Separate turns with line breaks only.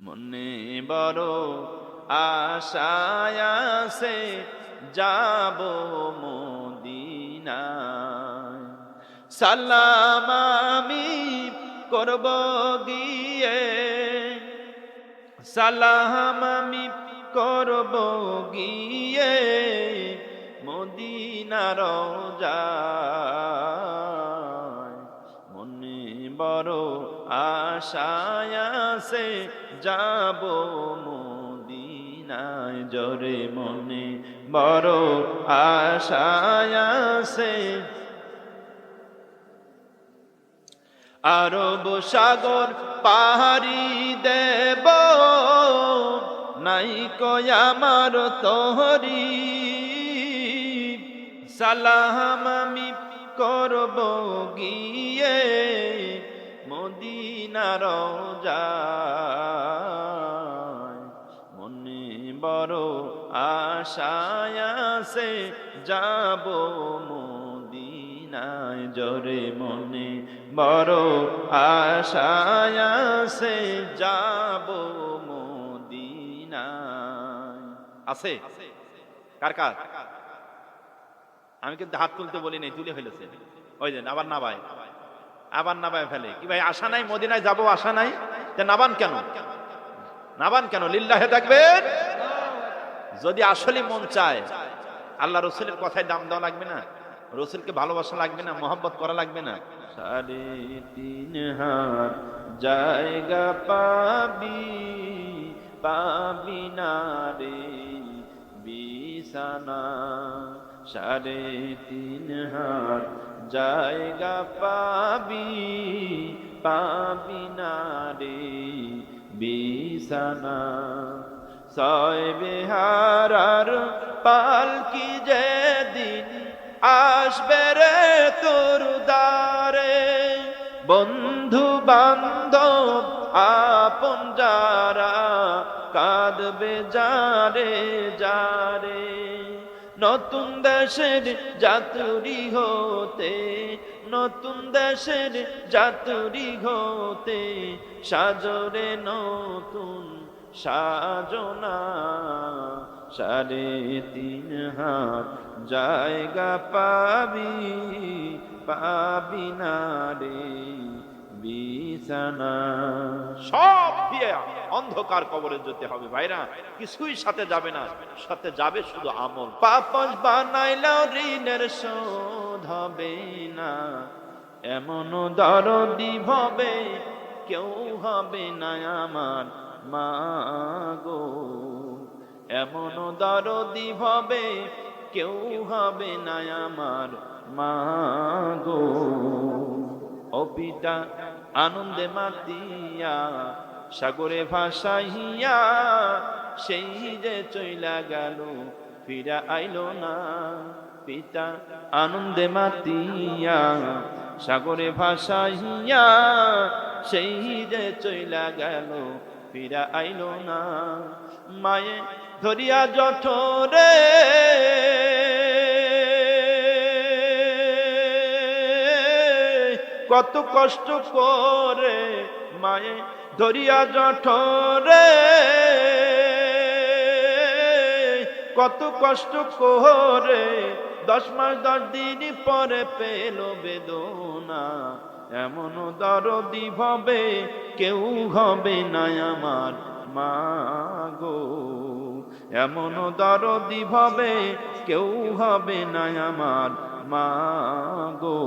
মনে বড় আশায় আছে, যাব মদিনায়। সালাম আমি করব গিয়ে, সালাম আমি করব গিয়ে মদিনার মনে বড় আশায় আছে, যাব মদিনায় জরে মনে। বড় আশায় আছে। আরব সাগর পাহাড়ি দেব, নাই কয় আমার তোহরি। সালাম আমি করব গিয়ে মদিনার মনে বড় আশায় আছে, যাব মদিনায়। জরে মনে বড় আশায় আছে, যাব মদিনায়। আছে? কার কার? আমি কিন্তু হাত তুলতে বলি নাই, তুলে ফেলেছে। ওই যে আবার নাবাই আবার নাবাই ফেলে। কি ভাই, আশা নাই? মদিনায় যাব, আশা নাই? তা নাবান কেন? নাবান কেন? লিল্লাহে থাকবেন যদি আসলে মন চায়, আল্লাহ রসুলের কথায় দাম দেওয়া লাগবে না? রসুলকে ভালোবাসা লাগবে না? মোহাম্মত করা লাগবে না? সাড়ে তিন হাত জায়গা পাবি পাবি না রে, বিছানা। সাড়ে তিন হাত, জায়গা পাবি পাবি না রে বিছানা। ছয় বিহারার পালকি যেদিন আসবে রে তোর বন্ধু বান্ধব আপন যারা কাঁদবে যারে যারে। নতুন দেশের যাতুরি হতে, নতুন দেশের যাতুরি হতে, সাজরে নতুন সাজনা, সাড়ে তিন হাত জায়গা পাবি পাবি না রে বিছানা। সব দিয়ে অন্ধকার কবরে যেতে হবে ভাইরা, কিছুই সাথে যাবে না, সাথে যাবে শুধু আমল। পাপস বানাইলেও ঋণের শোধ হবে না, এমন দরদি ভবে কেউ হবে না আমার, মা গো। এমন দরদি হবে কেউ হবে না আমার মাগো ও পিতা আনন্দে মাতিয়া সাগরে ভাসাইয়া সেই যে চইলা গেল, ফিরা আইলো না। পিতা আনন্দে মাতিয়া সাগরে ভাসাইয়া সেই যে চইলা গেল, ফিরা আইলো না। মায়ে ধরিয়া জঠরে কত কষ্ট করে মায়ে ধরিয়া জঠরে। কত কষ্ট করে দশ মাস, দশ দিন পরে পেল বেদনা। এমন দরদি ভবে কেউ হবে না আমার মাগো এমন দরদি ভবে কেউ হবে না আমার মাগো